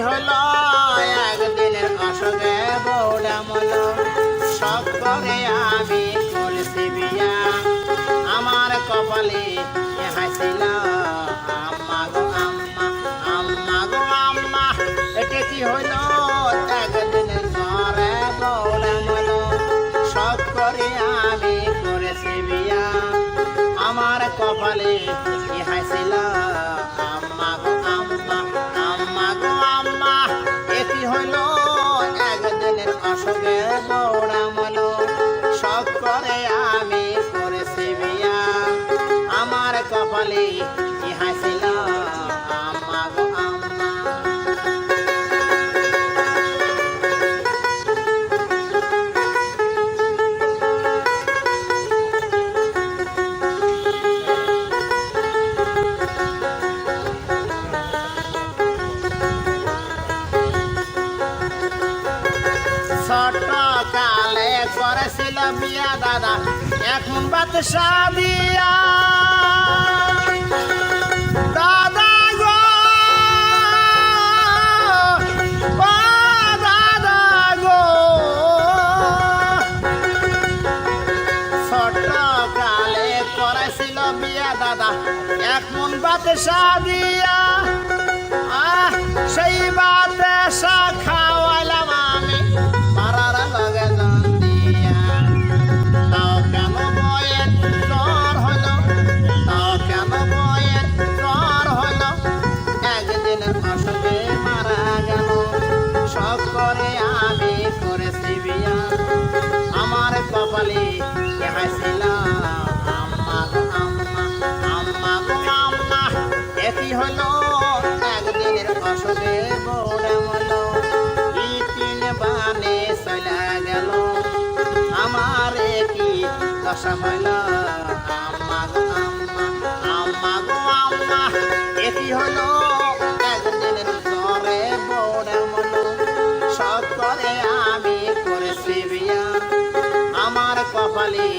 হলো একদিনের অসগে বৌডা মল সব করে আমি করছি বিয়া আমার কপালে বলে হাসিল ছোটকালে করেছিল বিয়া দাদা এখন বাদ সাদিয়া বাদশাহ দিয়া আহ সেই বাদশাহ খা শ্যামলা আম্মা গো আম্মা আম্মা। আমি করেছি বিয়া। আমার কপালি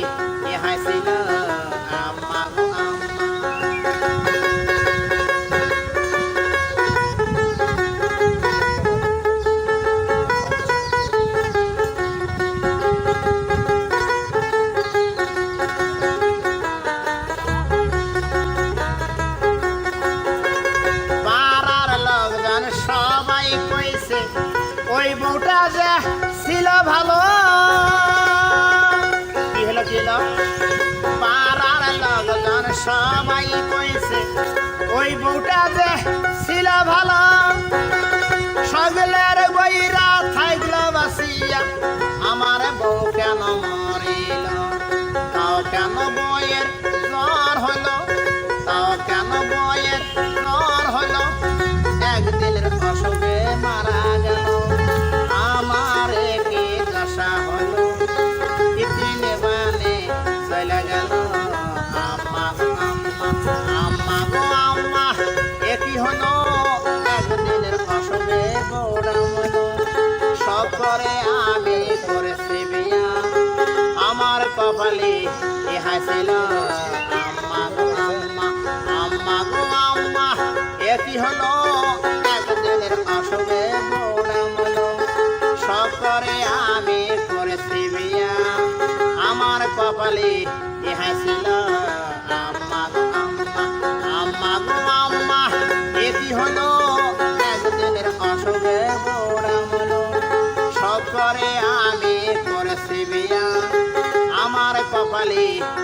বউটা যে ছিল ভালো। কি হলো কি হলো? পাড়ার লগজন সবাই কইছে, ওই বউটা যে কপালে ইহা ছিল আম্মা গো আম্মা আম্মা গো আম্মা। এটি হলো একজনের অসবে বড়ামল সব করে আমি করেছি বিয়া আমার কপালে ইহা ছিল Wally.